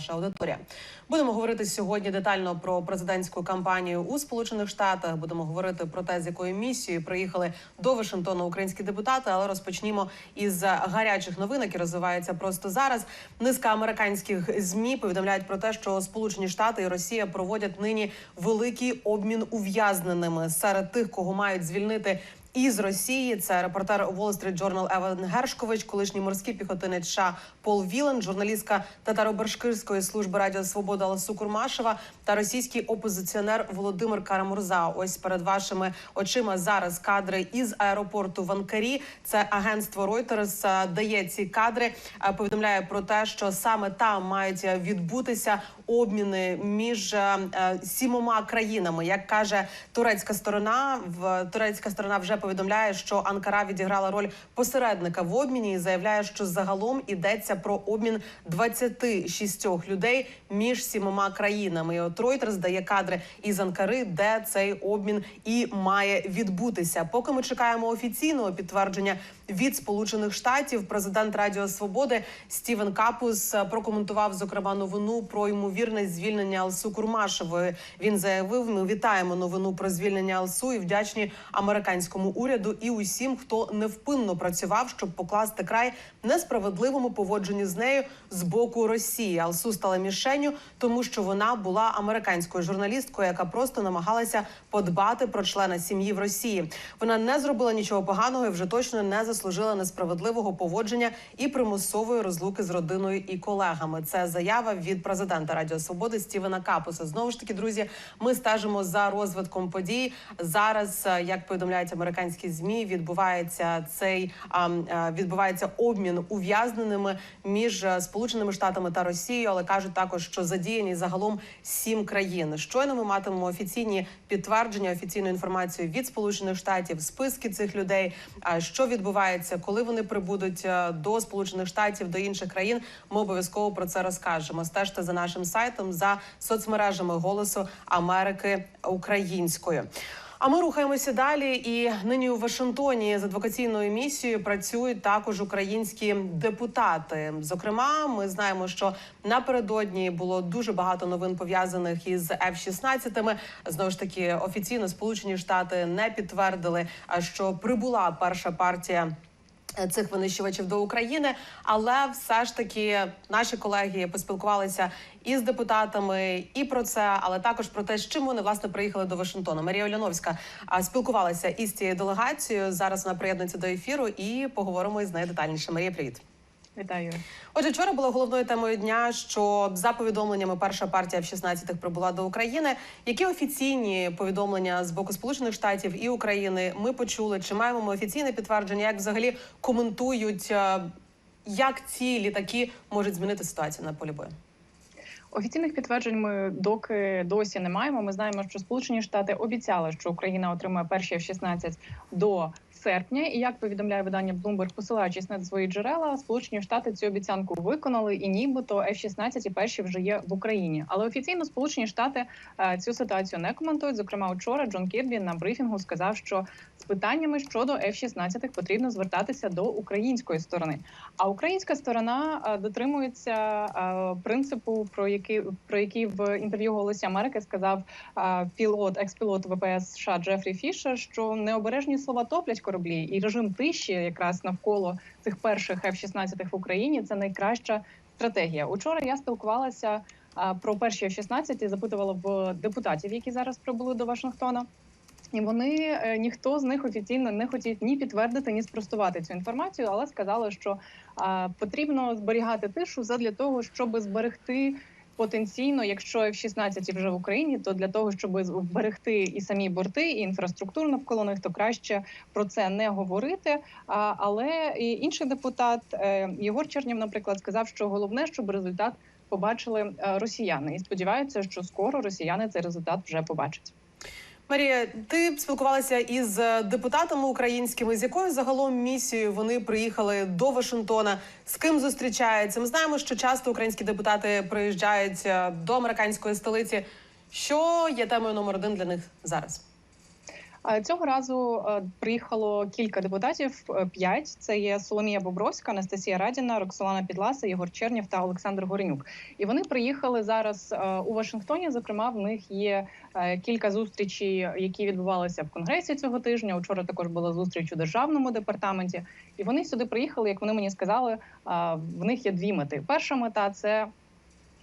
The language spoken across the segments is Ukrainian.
наша аудиторія. Будемо говорити сьогодні детально про президентську кампанію у Сполучених Штатах. Будемо говорити про те, з якою місією приїхали до Вашингтона українські депутати. Але розпочнімо із гарячих новин, які розвиваються просто зараз. Низка американських змі повідомляють про те, що Сполучені Штати і Росія проводять нині великий обмін ув'язненими серед тих, кого мають звільнити. Із Росії це репортер Wall Street Journal Еван Гершкович, колишній морський піхотинець США Пол Вілен, журналістка татаро-башкирської служби Радіо Свобода Алсу Курмашева та російський опозиціонер Володимир Карамурза. Ось перед вашими очима зараз кадри із аеропорту в Анкарі. Це агентство Reuters е, дає ці кадри. е, Повідомляє про те, що саме там мають відбутися обміни між е, сімома країнами. Як каже турецька сторона, в турецька сторона вже повідомляє, що Анкара відіграла роль посередника в обміні і заявляє, що загалом ідеться про обмін 26 людей між сімома країнами. І от Reuters дає кадри із Анкари, де цей обмін і має відбутися. Поки ми чекаємо офіційного підтвердження від Сполучених Штатів, президент Радіо Свободи Стівен Капус е, прокоментував зокрема новину про ймовірне звільнення Алсу Курмашевої. Він заявив: ми вітаємо новину про звільнення Алсу і вдячні американському уряду і усім, хто невпинно працював, щоб покласти край несправедливому поводженню з нею з боку Росії. Алсу стала мішенню, тому що вона була американською журналісткою, яка просто намагалася подбати про члена сім'ї в Росії. Вона не зробила нічого поганого і вже точно не заслужила несправедливого поводження і примусової розлуки з родиною і колегами. Це заява від президента Радіо Свободи Стівена Капуса. Знову ж таки, друзі, ми стежимо за розвитком подій. Зараз, е, як повідомляють американські змі, відбувається цей а, е, відбувається обмін ув'язненими між е, Сполученими Штатами та Росією, але кажуть також, що задіяні загалом сім країн. Щойно ми матимемо офіційні підтвердження, офіційну інформацію від Сполучених Штатів, списки цих людей. А що відбувається, коли вони прибудуть е, до Сполучених Штатів, до інших країн. Ми обов'язково про це розкажемо. Стежте за нашим сайтом за соцмережами Голосу Америки українською. А ми рухаємося далі. І нині у Вашингтоні з адвокаційною місією працюють також українські депутати. Зокрема, ми знаємо, що напередодні було дуже багато новин пов'язаних із F-16. Знову ж таки, офіційно Сполучені Штати не підтвердили, що прибула перша партія. Е, Цих винищувачів до України, але все ж таки наші колеги поспілкувалися із депутатами і про це, але також про те, з чим вони власне приїхали до Вашингтона. Марія Оляновська спілкувалася із цією делегацією. Зараз вона приєднується до ефіру і поговоримо із нею детальніше. Марія, привіт. Вітаю. Отже, вчора було головною темою дня, що за повідомленнями перша партія в 16-х прибула до України. Які офіційні повідомлення з боку Сполучених Штатів і України ми почули? Чи маємо ми офіційне підтвердження? Як взагалі коментують, е, як ці літаки можуть змінити ситуацію на полі бою? Офіційних підтверджень ми доки досі не маємо. Ми знаємо, що Сполучені Штати обіцяли, що Україна отримає перші F-16 до серпня. І як повідомляє видання Bloomberg, посилаючись на свої джерела, Сполучені Штати цю обіцянку виконали, і нібито F-16 і перші вже є в Україні. Але офіційно Сполучені Штати е, цю ситуацію не коментують. Зокрема, вчора Джон Кірбі на брифінгу сказав, що з питаннями щодо F-16 потрібно звертатися до української сторони. А українська сторона е, дотримується е, принципу, про який про який в інтерв'ю Голосі Америки сказав е, пілот, експілот ВПС США Джефрі Фішер, що необережні слова топлять кораблі, і режим тиші, якраз навколо цих перших F-16 в Україні, це найкраща стратегія. Учора я спілкувалася про перші F-16 і запитувала в депутатів, які зараз прибули до Вашингтона. І вони е, ніхто з них офіційно не хотів ні підтвердити, ні спростувати цю інформацію, але сказали, що а, потрібно зберігати тишу задля того, щоб зберегти потенційно, якщо F-16 вже в Україні, то для того, щоб зберегти і самі борти, і інфраструктуру навколо них, то краще про це не говорити. А, але і інший депутат е, Єгор Чернєв, наприклад, сказав, що головне, щоб результат побачили е, росіяни, і сподіваються, що скоро росіяни цей результат вже побачать. Марія, ти спілкувалася із е, депутатами українськими. З якою загалом місією вони приїхали до Вашингтона? З ким зустрічаються? Ми знаємо, що часто українські депутати приїжджають е, до американської столиці. Що є темою номер один для них зараз? Цього разу е, приїхало кілька депутатів. е, П'ять це є Соломія Бобровська, Анастасія Радіна, Роксолана Підласа, Єгор Чернєв та Олександр Горенюк. І вони приїхали зараз е, у Вашингтоні. Зокрема, в них є кілька зустрічей, які відбувалися в конгресі цього тижня. Учора також була зустріч у державному департаменті. І вони сюди приїхали. Як вони мені сказали, в них є дві мети. Перша мета це.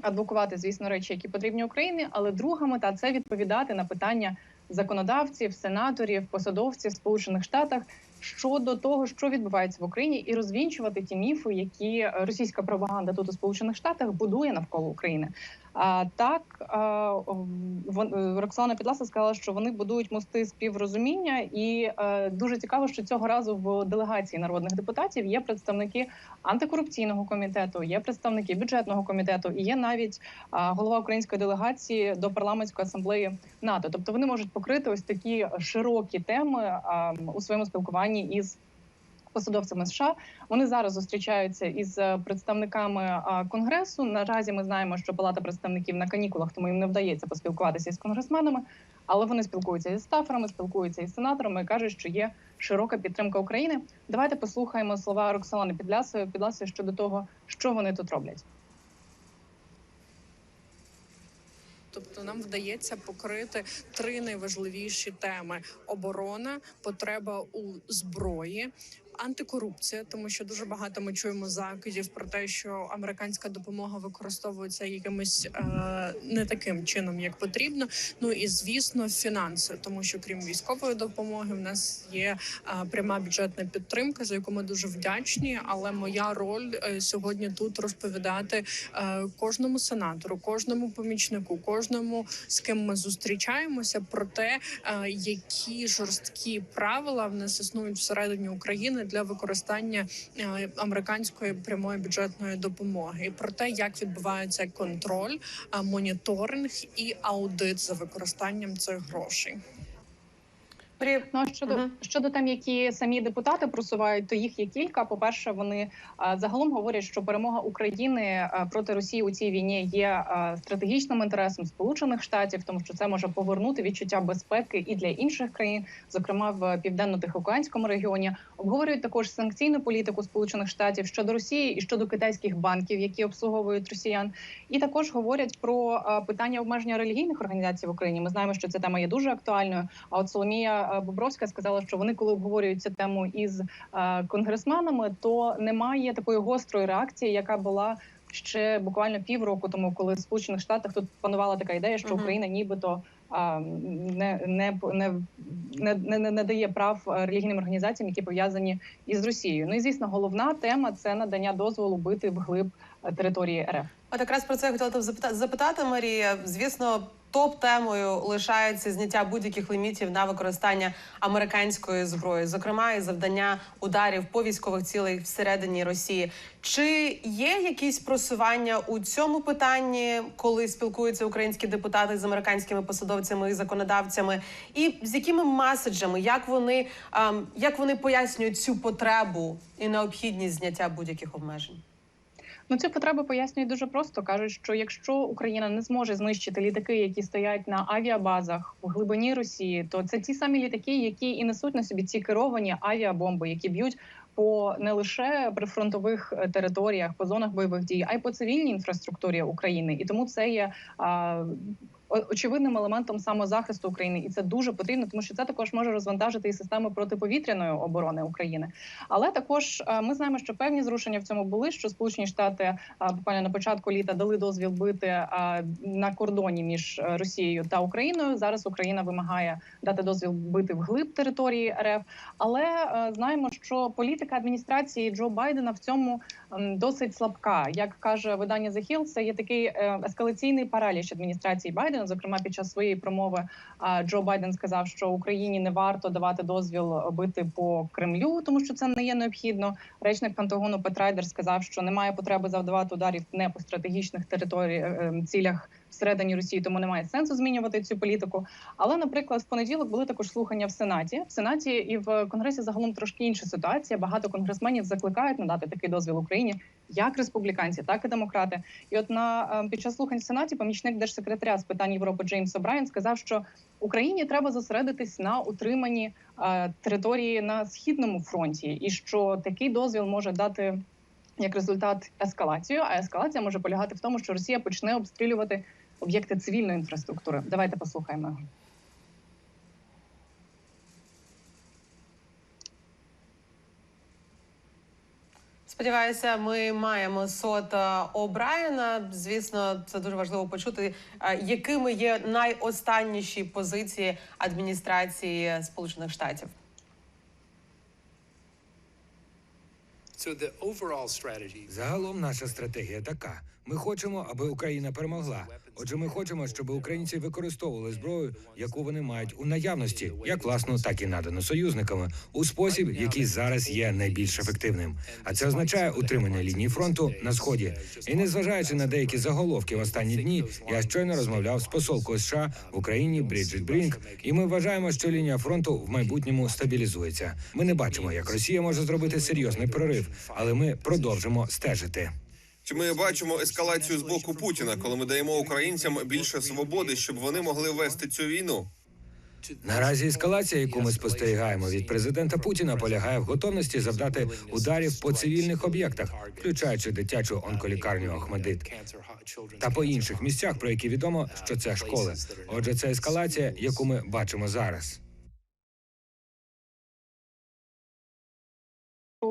Адвокувати, звісно, речі, які потрібні Україні, але друга мета це відповідати на питання законодавців, сенаторів, посадовців Сполучених Штатах щодо того, що відбувається в Україні, і розвінчувати ті міфи, які е, російська пропаганда тут у Сполучених Штатах будує навколо України. А так е, Роксолана Підласа сказала, що вони будують мости співрозуміння, і е, дуже цікаво, що цього разу в делегації народних депутатів є представники антикорупційного комітету, є представники бюджетного комітету, і є навіть голова української делегації до парламентської асамблеї НАТО. Тобто вони можуть покрити ось такі широкі теми у своєму спілкуванні із. Посадовцями США вони зараз зустрічаються із е, представниками конгресу. Наразі ми знаємо, що Палата представників на канікулах, тому їм не вдається поспілкуватися із конгресменами, але вони спілкуються із стаферами, спілкуються із сенаторами і кажуть, що є широка підтримка України. Давайте послухаємо слова Роксолани Підлясої Підласої щодо того, що вони тут роблять. Тобто нам вдається покрити три найважливіші теми: оборона, потреба у зброї. Антикорупція, тому що дуже багато ми чуємо закидів про те, що американська допомога використовується якимось е, не таким чином, як потрібно. Ну і звісно, фінанси, тому що крім військової допомоги, в нас є е, пряма бюджетна підтримка, за яку ми дуже вдячні. Але моя роль е, сьогодні тут розповідати е, кожному сенатору, кожному помічнику, кожному з ким ми зустрічаємося, про те, е, які жорсткі правила в нас існують всередині України для використання е, американської прямої бюджетної допомоги, і про те, як відбувається контроль, е, моніторинг і аудит за використанням цих грошей. Марія, Ну щодо Мгм. щодо тем, які самі депутати просувають, то їх є кілька. По перше, вони а, загалом говорять, що перемога України а, проти Росії у цій війні є а, стратегічним інтересом Сполучених Штатів, тому що це може повернути відчуття безпеки і для інших країн, зокрема в південно-тихоокеанському регіоні. Обговорюють також санкційну політику Сполучених Штатів щодо Росії і щодо китайських банків, які обслуговують росіян. І також говорять про а, питання обмеження релігійних організацій в Україні. Ми знаємо, що ця тема є дуже актуальною. А от Соломія Бобровська сказала, що вони, коли обговорюють цю тему із е, конгресменами, то немає такої гострої реакції, яка була ще буквально півроку тому, коли в Сполучених Штатах тут панувала така ідея, що Україна нібито. а, Не, не, не, не, не, не дає прав е, релігійним організаціям, які пов'язані із Росією. Ну і звісно, головна тема це надання дозволу бити вглиб е, території РФ. От якраз про це я хотіла запитати, Марія. Звісно, топ-темою лишається зняття будь-яких лімітів на використання американської зброї, зокрема і завдання ударів по військових цілей всередині Росії. Чи є якісь просування у цьому питанні, коли спілкуються українські депутати з американськими посадовцями і законодавцями, і з якими меседжами, як вони, ем, як вони пояснюють цю потребу і необхідність зняття будь-яких обмежень? Ну, цю потребу пояснюють дуже просто. кажуть, що якщо Україна не зможе знищити літаки, які стоять на авіабазах в глибині Росії, то це ті самі літаки, які і несуть на собі ці керовані авіабомби, які б'ють по не лише прифронтових е, територіях, по зонах бойових дій, а й по цивільній інфраструктурі України. І тому це є. А, Очевидним елементом самозахисту України, і це дуже потрібно, тому що це також може розвантажити і систему протиповітряної оборони України. Але також е, ми знаємо, що певні зрушення в цьому були. Що Сполучені Штати а, буквально на початку літа дали дозвіл бити на кордоні між е, Росією та Україною. Зараз Україна вимагає дати дозвіл бити вглиб території РФ. Але е, знаємо, що політика адміністрації Джо Байдена в цьому досить слабка. Як каже видання The Hill, це є такий е, ескалаційний параліч адміністрації Байдена. Зокрема, під час своєї промови Джо Байден сказав, що Україні не варто давати дозвіл бити по Кремлю, тому що це не є необхідно. Речник Пентагону Петрайдер сказав, що немає потреби завдавати ударів не по стратегічних територіях е, цілях всередині Росії, тому немає сенсу змінювати цю політику. Але, наприклад, в понеділок були також слухання в Сенаті. В Сенаті і в Конгресі загалом трошки інша ситуація. Багато конгресменів закликають надати такий дозвіл Україні, як республіканці, так і демократи. І от на е, під час слухань в Сенаті помічник держсекретаря з питань Європи Джеймс О'Брайен сказав, що Україні треба зосередитись на утриманні е, території на східному фронті, і що такий дозвіл може дати. Як результат ескалацію, а ескалація може полягати в тому, що Росія почне обстрілювати об'єкти цивільної інфраструктури. Давайте послухаємо його. Сподіваюся, ми маємо сота О'Брайена. Звісно, це дуже важливо почути, е, якими є найостанніші позиції адміністрації Сполучених Штатів. Загалом наша стратегія така: ми хочемо, аби Україна перемогла. Отже, ми хочемо, щоб українці використовували зброю, яку вони мають у наявності, як власну, так і надану союзниками, у спосіб, який зараз є найбільш ефективним. А це означає утримання лінії фронту на сході. І незважаючи на деякі заголовки в останні дні, я щойно розмовляв з посолкою США в Україні Бріджит Брінк, і ми вважаємо, що лінія фронту в майбутньому стабілізується. Ми не бачимо, як Росія може зробити серйозний прорив, але ми продовжимо стежити. Чи ми бачимо ескалацію з боку Путіна, коли ми даємо українцям більше свободи, щоб вони могли вести цю війну? Наразі ескалація, яку ми спостерігаємо від президента Путіна, полягає в готовності завдати ударів по цивільних об'єктах, включаючи дитячу онколікарню Охмедит та по інших місцях, про які відомо, що це школи. Отже, це ескалація, яку ми бачимо зараз.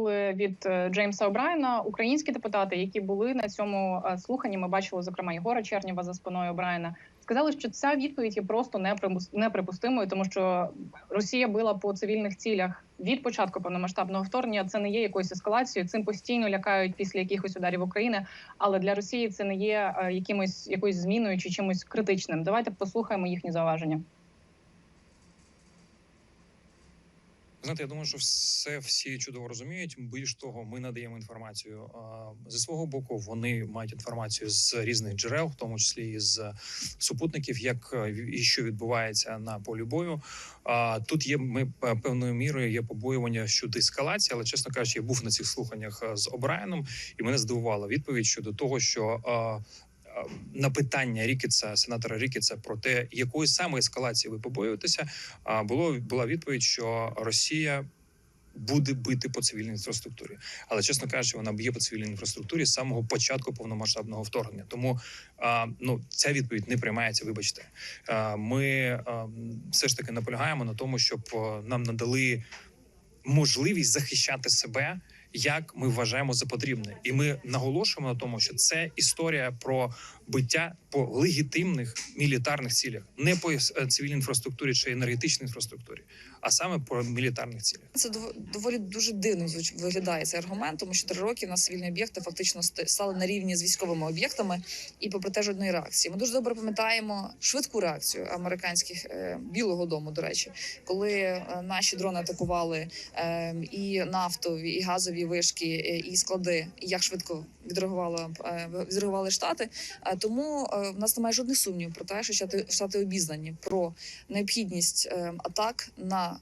Чули від е, Джеймса О'Брайена українські депутати, які були на цьому е, слуханні. Ми бачили зокрема Єгора Чернєва за спиною О'Брайена. Сказали, що ця відповідь є просто неприпустимою, тому що Росія била по цивільних цілях від початку повномасштабного вторгнення. Це не є якоюсь ескалацією. Цим постійно лякають після якихось ударів України. Але для Росії це не є е, якимось якоюсь зміною чи чимось критичним. Давайте послухаємо їхні зауваження. Знаєте, я думаю, що все всі чудово розуміють. Більш того, ми надаємо інформацію зі свого боку. Вони мають інформацію з різних джерел, в тому числі і з супутників, як е, і що відбувається на полі бою. Тут є ми е, певною мірою є побоювання щодо ескалації, але чесно кажучи, я був на цих слуханнях е, з Обраєном, і мене здивувала відповідь щодо того, що. А, На питання Рікетса, сенатора Рікетса про те, якої саме ескалації ви побоюєтеся, було була відповідь, що Росія буде бити по цивільній інфраструктурі, але чесно кажучи, вона б'є по цивільній інфраструктурі з самого початку повномасштабного вторгнення. Тому а, ну ця відповідь не приймається. Вибачте, а, ми а, все ж таки наполягаємо на тому, щоб нам надали можливість захищати себе. Як ми вважаємо за потрібне, і ми наголошуємо на тому, що це історія про биття по легітимних мілітарних цілях, не по е, цивільній інфраструктурі чи енергетичній інфраструктурі, а саме по мілітарних цілях. Це дов- доволі дуже дивно виглядає цей аргумент, тому що три роки у нас цивільні об'єкти фактично ст- стали на рівні з військовими об'єктами, і попри те жодної реакції. Ми дуже добре пам'ятаємо швидку реакцію американських е, білого дому. До речі, коли е, наші дрони атакували е, і нафтові, і газові вишки, і склади, як швидко відреагувала е, відреагували штати. Е, тому е, в нас немає жодних сумнівів про те, що штати, штати обізнані про необхідність атак на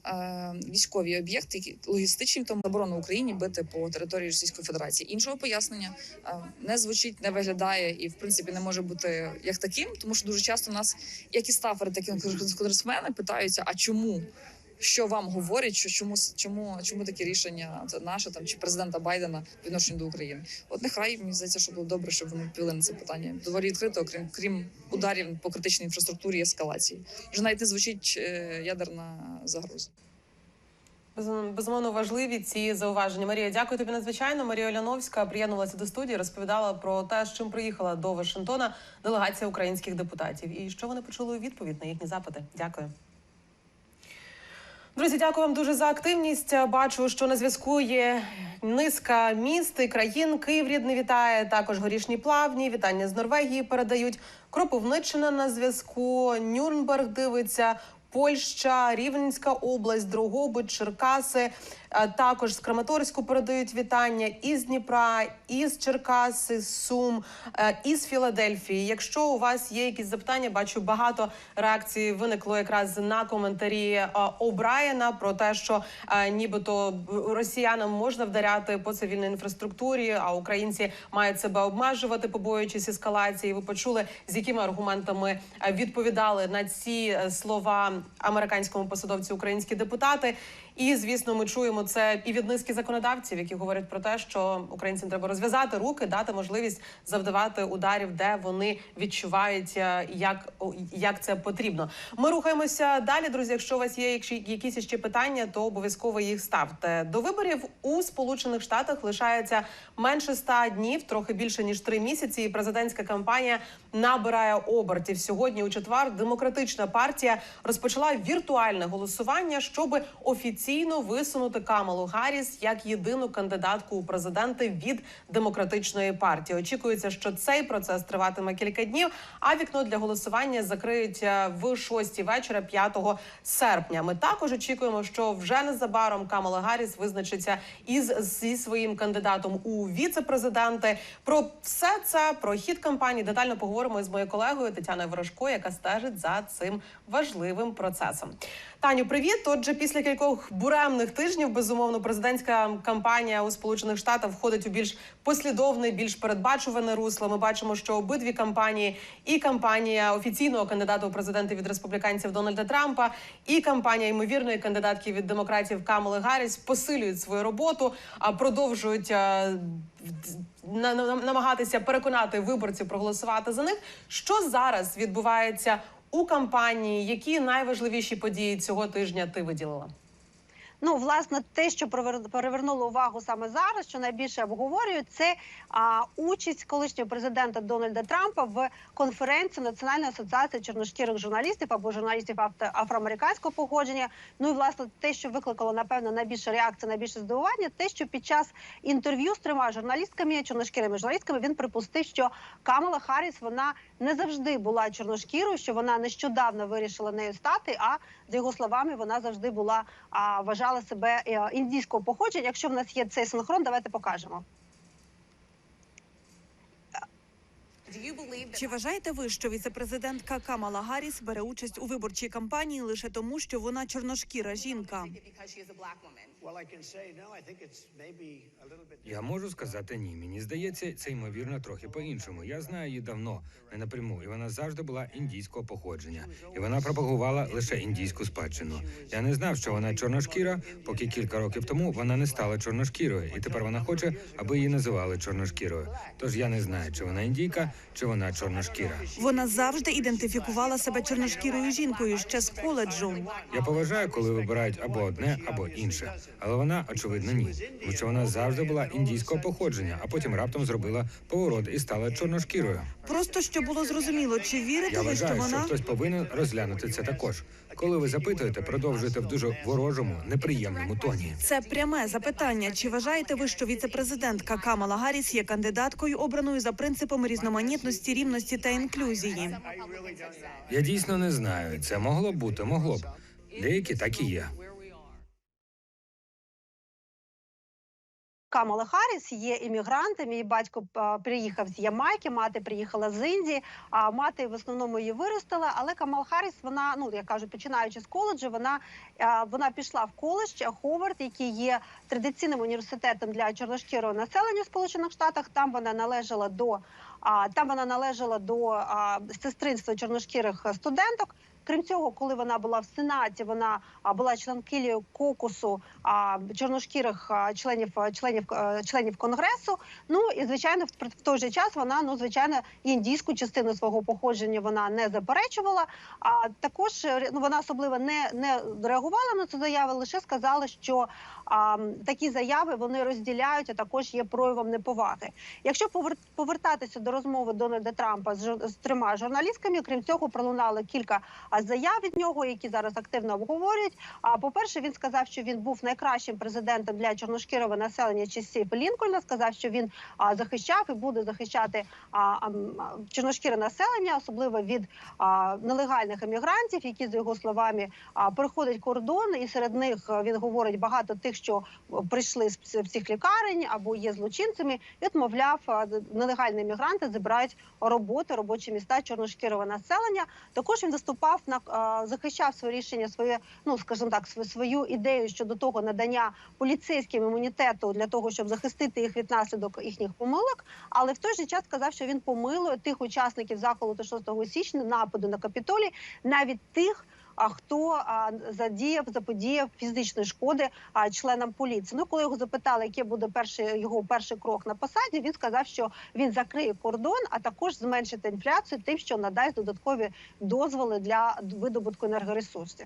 військові об'єкти, які логістичні, тому заборону Україні бити по території Російської Федерації. Іншого пояснення не звучить, не виглядає і в принципі не може бути як таким, тому що дуже часто нас, як і стафери, так і конгресмени питаються: а чому? Що вам говорять, що чому чому чому такі рішення наше там чи президента Байдена по відношенню до України? От нехай мені здається, що було добре, щоб вони відповіли на це питання доволі відкрито, крім крім ударів по критичній інфраструктурі і ескалації. Вже навіть не звучить е, ядерна загроза. Безумовно важливі ці зауваження. Марія, дякую тобі надзвичайно. Марія Оляновська приєднувалася до студії, розповідала про те, з чим приїхала до Вашингтона делегація українських депутатів і що вони почули у відповідь на їхні запити. Дякую. Друзі, дякую вам дуже за активність. Бачу, що на зв'язку є низка міст і країн. Київ рідний вітає. Також горішні плавні. Вітання з Норвегії передають. Кропивниччина на зв'язку. Нюрнберг дивиться. Польща, Рівненська область, Дрогобич, Черкаси. Е, Також з Краматорську передають вітання із Дніпра, із Черкас, із Сум, е, із Філадельфії. Якщо у вас є якісь запитання, бачу багато реакцій виникло якраз на коментарі е, О'Брайена про те, що е, нібито росіянам можна вдаряти по цивільній інфраструктурі, а українці мають себе обмежувати, побоюючись ескалації. Ви почули з якими аргументами е, відповідали на ці е, слова американському посадовцю українські депутати. І звісно, ми чуємо це і від низки законодавців, які говорять про те, що українцям треба розв'язати руки, дати можливість завдавати ударів, де вони відчувають, е, як, як це потрібно. Ми рухаємося далі. Друзі. Якщо у вас є якісь ще питання, то обов'язково їх ставте. До виборів у Сполучених Штатах лишається менше ста днів, трохи більше ніж три місяці. І президентська кампанія набирає обертів. Сьогодні у четвер демократична партія розпочала віртуальне голосування, щоб офіційно висунути Камалу Гарріс як єдину кандидатку у президенти від демократичної партії. Очікується, що цей процес триватиме кілька днів. А вікно для голосування закриють е, в 6 вечора 5 серпня. Ми також очікуємо, що вже незабаром Камала Гарріс визначиться із зі своїм кандидатом у віце-президенти. Про все це про хід кампанії детально поговоримо з моєю колегою Тетяною Ворожко, яка стежить за цим важливим процесом. Таню, привіт. Отже, після кількох буремних тижнів, безумовно, президентська кампанія у Сполучених Штатах входить у більш послідовне, більш передбачуване русло. Ми бачимо, що обидві кампанії, і кампанія офіційного кандидата у президенти від республіканців Дональда Трампа, і кампанія ймовірної кандидатки від демократів Камали Гарріс посилюють свою роботу, а продовжують. е, на- на- намагатися переконати виборців проголосувати за них. Що зараз відбувається у кампанії? Які найважливіші події цього тижня ти виділила? Ну, власне, те, що перевернуло увагу саме зараз, що найбільше обговорюють, це а, участь колишнього президента Дональда Трампа в конференції Національної асоціації чорношкірих журналістів або журналістів афроамериканського походження. Ну і власне те, що викликало напевно найбільше реакції, найбільше здивування, те, що під час інтерв'ю з трьома журналістками, чорношкірими журналістками, він припустив, що Камала Харріс вона не завжди була чорношкірою, що вона нещодавно вирішила нею стати. А за його словами, вона завжди була а, вважала себе е, індійського походження. Якщо в нас є цей синхрон, давайте покажемо. Чи вважаєте ви, що віцепрезидентка Камала Гарріс бере участь у виборчій кампанії лише тому, що вона чорношкіра жінка? Я можу сказати ні. Мені здається, це ймовірно трохи по-іншому. Я знаю її давно, не напряму, і вона завжди була індійського походження, і вона пропагувала лише індійську спадщину. Я не знав, що вона чорношкіра, поки кілька років тому вона не стала чорношкірою, і тепер вона хоче, аби її називали чорношкірою. Тож я не знаю, чи вона індійка, чи вона чорношкіра. Вона завжди ідентифікувала себе чорношкірою жінкою ще з коледжу. Я поважаю, коли вибирають або одне, або інше, але вона очевидно ні, тому що вона завжди була індійського походження, а потім раптом зробила поворот і стала чорношкірою. Просто що було зрозуміло, чи вірите Я ви, що вважаю, що вона хтось повинен розглянути це також. Коли ви запитуєте, продовжуйте в дуже ворожому, неприємному тоні. це пряме запитання? Чи вважаєте ви, що віцепрезидентка Камала Гарріс є кандидаткою, обраною за принципами різноманітності, рівності та інклюзії? Я дійсно не знаю. Це могло б бути, могло б. Деякі так і є. Камала Харріс є іммігрантом. Її батько приїхав з Ямайки, мати приїхала з Індії. А мати в основному її виростила. Але Камала Харріс, вона ну я кажу, починаючи з коледжу, вона вона пішла в коледж Ховард, який є традиційним університетом для чорношкірого населення в Сполучених Штатах. Там вона належала до там вона належала до сестринства чорношкірих студенток. Крім цього, коли вона була в сенаті, вона була членкилею кокусу чорношкірих членів членів а, членів конгресу. Ну і звичайно, в, той же час вона ну звичайно індійську частину свого походження вона не заперечувала. А також е, ну вона особливо не, не реагувала на цю заяву, лише сказала, що а, такі заяви вони розділяють, а також є проявом неповаги. Якщо повертатися до розмови Дональда Трампа з, з трьома журналістками, крім цього, пролунало кілька заяв від нього, які зараз активно обговорюють. А по-перше, він сказав, що він був найкращим президентом для чорношкірого населення часів Лінкольна. Сказав, що він захищав і буде захищати чорношкіре населення, особливо від нелегальних емігрантів, які за його словами а, переходять кордон, і серед них він говорить багато тих, що прийшли з пс- психлікарень або є злочинцями. І от, мовляв, нелегальні емігранти забирають роботи, робочі міста чорношкірого населення. Також він виступав а, захищав своє рішення, своє, ну скажімо так, свою ідею щодо того надання поліцейським імунітету для того, щоб захистити їх від наслідок їхніх помилок. Але в той же час сказав, що він помилує тих учасників заколоту 6 січня нападу на Капітолій, навіть тих. А хто задіяв, заподіяв фізичної шкоди членам поліції? Ну, коли його запитали, який буде перший його перший крок на посаді, він сказав, що він закриє кордон, а також зменшить інфляцію, тим, що надасть додаткові дозволи для видобутку енергоресурсів.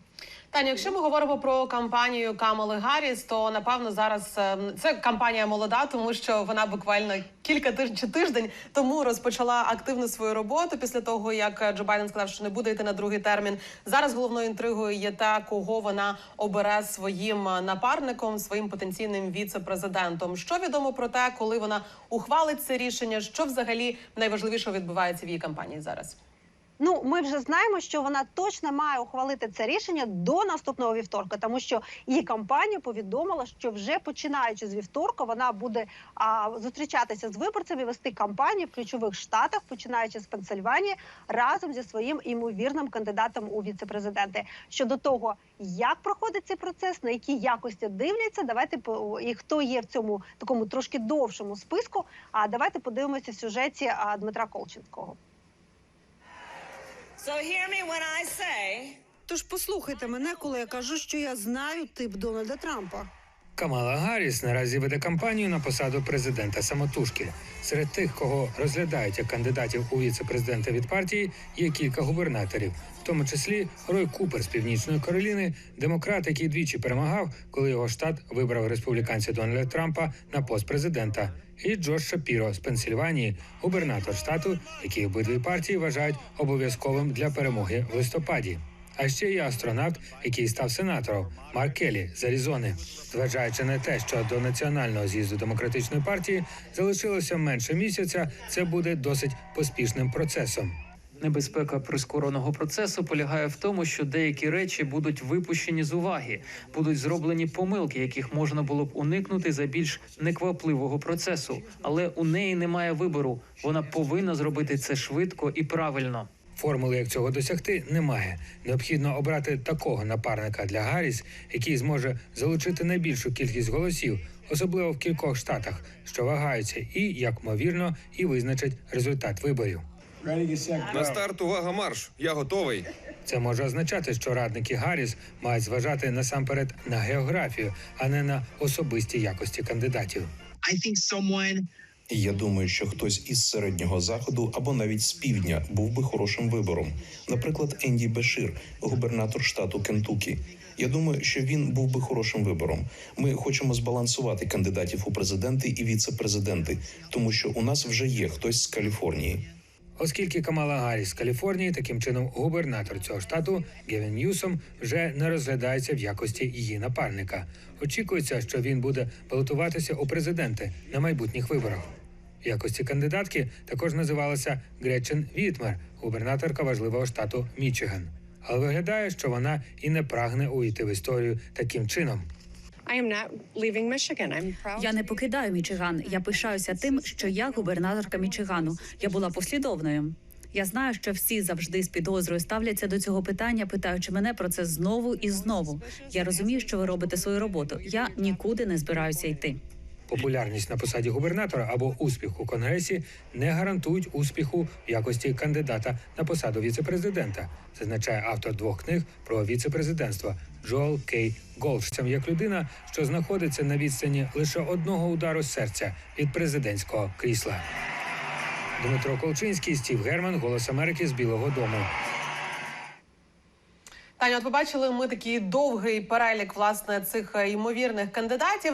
Таня, якщо ми говоримо про кампанію Камали Гарріс, то напевно зараз е, це кампанія молода, тому що вона буквально кілька тижнів чи тиждень тому розпочала активно свою роботу після того, як е, Джо Байден сказав, що не буде йти на другий термін. Зараз головною інтригою є те, кого вона обере своїм е, напарником, своїм потенційним віце-президентом. Що відомо про те, коли вона ухвалить це рішення? Що взагалі найважливішого відбувається в її кампанії зараз? Ну, ми вже знаємо, що вона точно має ухвалити це рішення до наступного вівторка, тому що її кампанія повідомила, що вже починаючи з вівторка, вона буде а, зустрічатися з виборцями, вести кампанію в ключових штатах, починаючи з Пенсильванії, разом зі своїм імовірним кандидатом у віцепрезиденти. Щодо того, як проходить цей процес, на які якості дивляться, давайте і хто є в цьому такому трошки довшому списку. А давайте подивимося в сюжеті Дмитра Колченського. So hear me when I say Тож послухайте мене, коли я кажу, що я знаю тип Дональда Трампа. Камала Гарріс наразі веде кампанію на посаду президента самотужки. Серед тих, кого розглядають як кандидатів у віце-президента від партії, є кілька губернаторів, в тому числі Рой Купер з північної Кароліни, демократ, який двічі перемагав, коли його штат вибрав республіканця Дональда Трампа на пост президента, і Джош Шапіро з Пенсильванії, губернатор штату, який обидві партії вважають обов'язковим для перемоги в листопаді. А ще є астронавт, який став сенатором Марк Келлі з Аризони. Зважаючи на те, що до національного з'їзду демократичної партії залишилося менше місяця, це буде досить поспішним процесом. Небезпека прискореного процесу полягає в тому, що деякі речі будуть випущені з уваги, будуть зроблені помилки, яких можна було б уникнути за більш неквапливого процесу. Але у неї немає вибору. Вона повинна зробити це швидко і правильно. Формули, як цього досягти, немає. Необхідно обрати такого напарника для Гарріс, який зможе залучити найбільшу кількість голосів, особливо в кількох штатах, що вагаються, і як ймовірно, і визначать результат виборів. На старт увага марш. Я готовий. Це може означати, що радники Гарріс мають зважати насамперед на географію, а не на особисті якості кандидатів. Я думаю, що хтось із середнього заходу або навіть з півдня був би хорошим вибором. Наприклад, Енді Бешир, губернатор штату Кентукі. Я думаю, що він був би хорошим вибором. Ми хочемо збалансувати кандидатів у президенти і віце-президенти, тому що у нас вже є хтось з Каліфорнії. Оскільки Камала Гарріс з Каліфорнії, таким чином губернатор цього штату Гевін Ньюсом вже не розглядається в якості її напарника. Очікується, що він буде балотуватися у президенти на майбутніх виборах. В якості кандидатки також називалася Гречен Вітмер, губернаторка важливого штату Мічиган. Але виглядає, що вона і не прагне увійти в історію таким чином. Я не покидаю Мічиган. Я пишаюся тим, що я губернаторка Мічигану. Я була послідовною. Я знаю, що всі завжди з підозрою ставляться до цього питання, питаючи мене про це знову і знову. Я розумію, що ви робите свою роботу. Я нікуди не збираюся йти. Популярність на посаді губернатора або успіх у конгресі не гарантують успіху в якості кандидата на посаду віцепрезидента, зазначає автор двох книг про віцепрезидентство Джоел Кей Голдштем як людина, що знаходиться на відстані лише одного удару серця від президентського крісла. Дмитро Колчинський, Стів Герман, Голос Америки з Білого Дому. Таня, от побачили ми такий довгий перелік власне цих е, ймовірних кандидатів.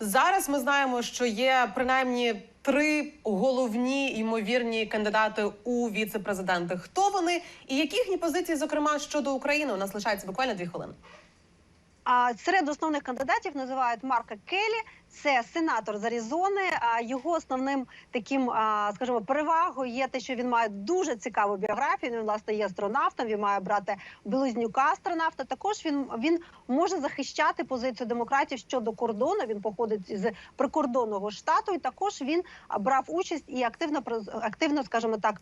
Зараз ми знаємо, що є принаймні три головні ймовірні кандидати у віце-президенти. Хто вони і які їхні позиції, зокрема щодо України? У нас лишається буквально дві хвилини. Серед основних кандидатів називають Марка Келі. Це сенатор з Аризони. А його основним таким, скажімо, перевагою є те, що він має дуже цікаву біографію. Він власне є астронавтом. Він має брати близнюка астронавта. Також він він може захищати позицію демократів щодо кордону. Він походить з прикордонного штату, і також він брав участь і активно активно, скажімо так,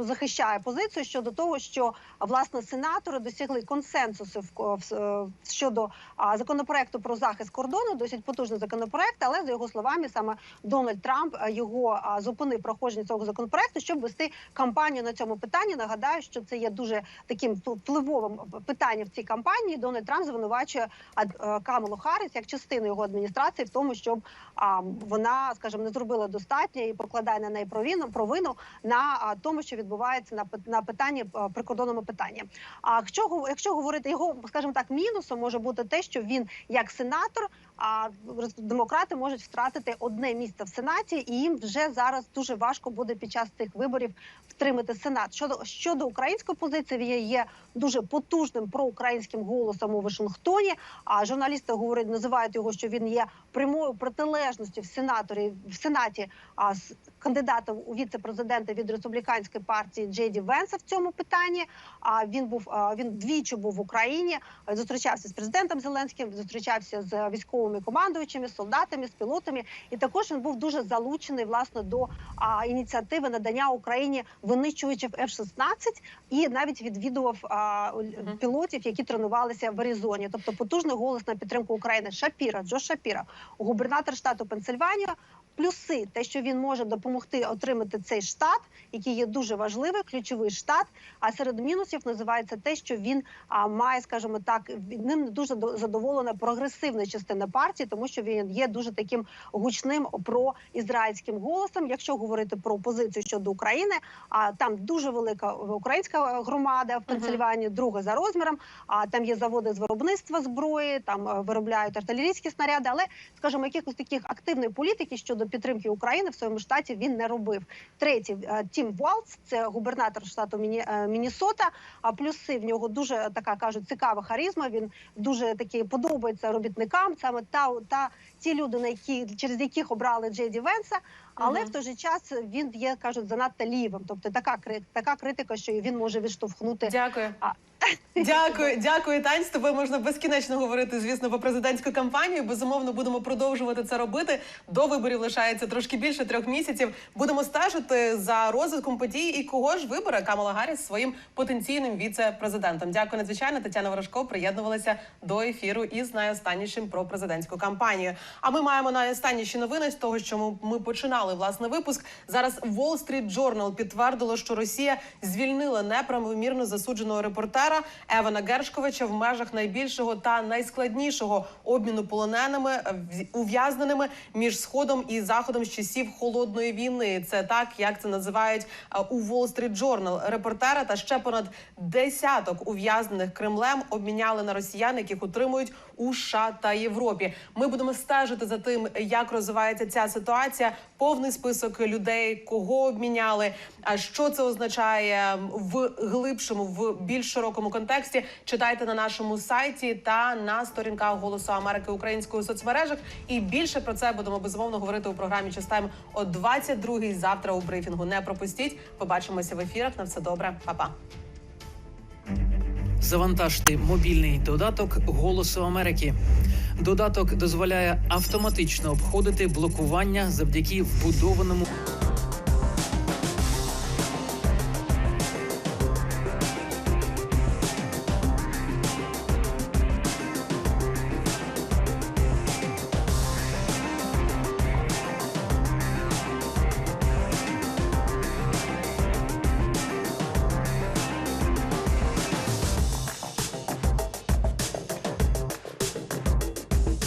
захищає позицію щодо того, що власне сенатори досягли консенсусу в в- щодо законопроекту про захист кордону. Досить потужний законопроект, але за його словами, саме Дональд Трамп його а, зупинив проходження цього законопроекту, щоб вести кампанію на цьому питанні. Нагадаю, що це є дуже таким впливовим питанням в цій кампанії. Дональд Трамп звинувачує е, Харріс як частину його адміністрації в тому, щоб вона, скажімо, не зробила достатньо і покладає на неї провину провину на тому, що відбувається на на питанні прикордонному питанні. А якщо якщо говорити його, скажімо так, мінусом може бути те, що він як сенатор, а демократи можуть втратити одне місце в сенаті, і їм вже зараз дуже важко буде під час цих виборів втримати сенат. Щодо щодо української позиції, він є дуже потужним проукраїнським голосом у Вашингтоні. А журналісти говорять, називають його, що він є прямою протилежністю в сенаторі в сенаті а, з кандидатом у віце-президенти від республіканської партії Джейді Венса в цьому питанні. А він був він двічі був в Україні, зустрічався з президентом Зеленським, зустрічався з військовими командуючими, солдатами, з пілотами. І також він був дуже залучений власне до а, ініціативи надання Україні винищувачів F-16 і навіть відвідував а, пілотів, які тренувалися в Аризоні. Тобто потужний голос на підтримку України. Шапіра, Джо Шапіра, губернатор штату Пенсильванія. Плюси, те, що він може допомогти отримати цей штат, який є дуже важливий, ключовий штат. А серед мінусів називається те, що він а, має, скажімо так, від ним не дуже до- задоволена прогресивна частина партії, тому що він є дуже таким гучним проізраїльським голосом. Якщо говорити про позицію щодо України, а там дуже велика українська громада в Пенсильванії, друга за розміром. А там є заводи з виробництва зброї, там е, виробляють артилерійські снаряди. Але скажімо, якихось таких активної політики щодо підтримки України в своєму штаті він не робив. Третій е, Тім Валц, це губернатор штату Міні, е, Міннесота. А плюси в нього дуже така кажуть цікава харизма. Він дуже такий подобається робітникам. Саме та та ті люди, на які через яких обрали Джейді Венса. Але Мгм. в той же час він є кажуть занадто лівим. Тобто така така критика, що він може відштовхнути. Дякую. Дякую, дякую, Тань. З тобою можна безкінечно говорити, звісно, про президентську кампанію. Безумовно, будемо продовжувати це робити. До виборів лишається трошки більше трьох місяців. Будемо стежити за розвитком подій і кого ж вибере Камала Гарріс своїм потенційним віце-президентом. Дякую надзвичайно. Тетяна Ворожко приєднувалася до ефіру із найостаннішим про президентську кампанію. А ми маємо найостанніші новини з того, що ми починали власне випуск. Зараз Wall Street Journal підтвердило, що Росія звільнила неправомірно засудженого репортера Евана Гершковича в межах найбільшого та найскладнішого обміну полоненими ув'язненими між сходом і заходом з часів холодної війни. Це так, як це називають е, у Wall Street Journal. Репортера та ще понад десяток ув'язнених Кремлем обміняли на росіян, яких утримують у США та Європі. Ми будемо стежити за тим, як розвивається ця ситуація. Повний список людей, кого обміняли. А що це означає в глибшому, в більш широкому контексті? Читайте на нашому сайті та на сторінках Голосу Америки української соцмережах. І більше про це будемо безумовно говорити у програмі «Частайм» о 22-й завтра у брифінгу. Не пропустіть. Побачимося в ефірах. На все добре, Па-па. Завантажте мобільний додаток Голосу Америки. Додаток дозволяє автоматично обходити блокування завдяки вбудованому.